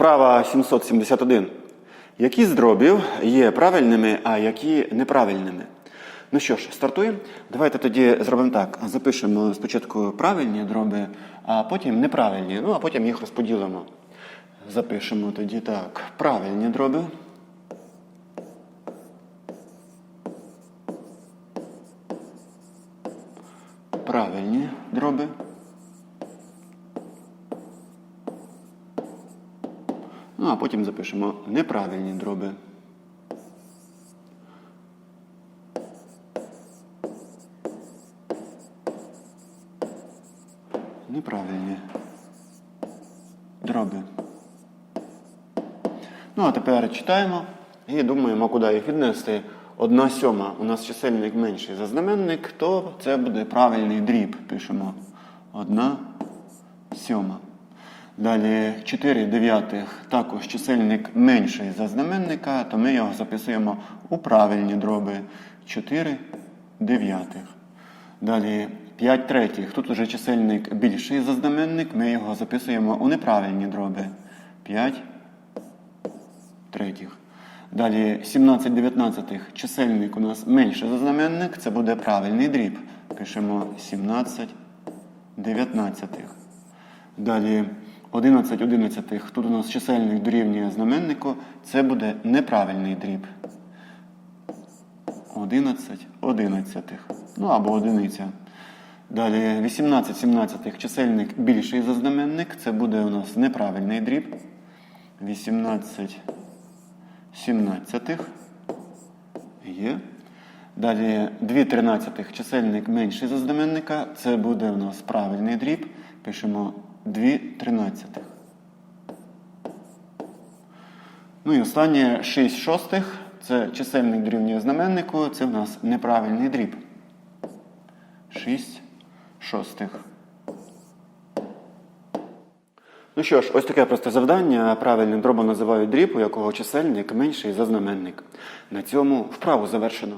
Вправа 771. Які з дробів є правильними, а які неправильними? Ну що ж, стартуємо. Давайте тоді зробимо так. Запишемо спочатку правильні дроби, а потім неправильні. Ну, а потім їх розподілимо. Запишемо тоді так. Правильні дроби. Правильні дроби. Ну, а потім запишемо неправильні дроби. Неправильні дроби. Ну, а тепер читаємо і думаємо, куди їх віднести. Одна сьома. У нас чисельник менший за знаменник, то це буде правильний дріб. Пишемо одна сьома. Далі 4 дев'ятих також чисельник менший за знаменника, то ми його записуємо у правильні дроби 4 дев'ятих. Далі 5 третіх. Тут уже чисельник більший за знаменник, ми його записуємо у неправильні дроби 5 третіх. Далі 17 дев'ятнадцятих. Чисельник у нас менше за знаменник, це буде правильний дріб. Пишемо 17 дев'ятнадцятих. Далі 11 одинадцятих. Тут у нас чисельник дорівнює знаменнику. Це буде неправильний дріб. 11 одинадцятих. Ну або одиниця. Далі 18 17 чисельник більший за знаменник. Це буде у нас неправильний дріб. 18 17 є. Далі 2 тринадцятих чисельник менший за знаменника. Це буде у нас правильний дріб. Пишемо 2 тринадцятих. Ну і останнє 6 шостих. Це чисельник дорівнює знаменнику. Це в нас неправильний дріб. 6 шостих. Ну що ж, ось таке просте завдання. Правильним дробом називають дріб, у якого чисельник менший за знаменник. На цьому вправу завершено.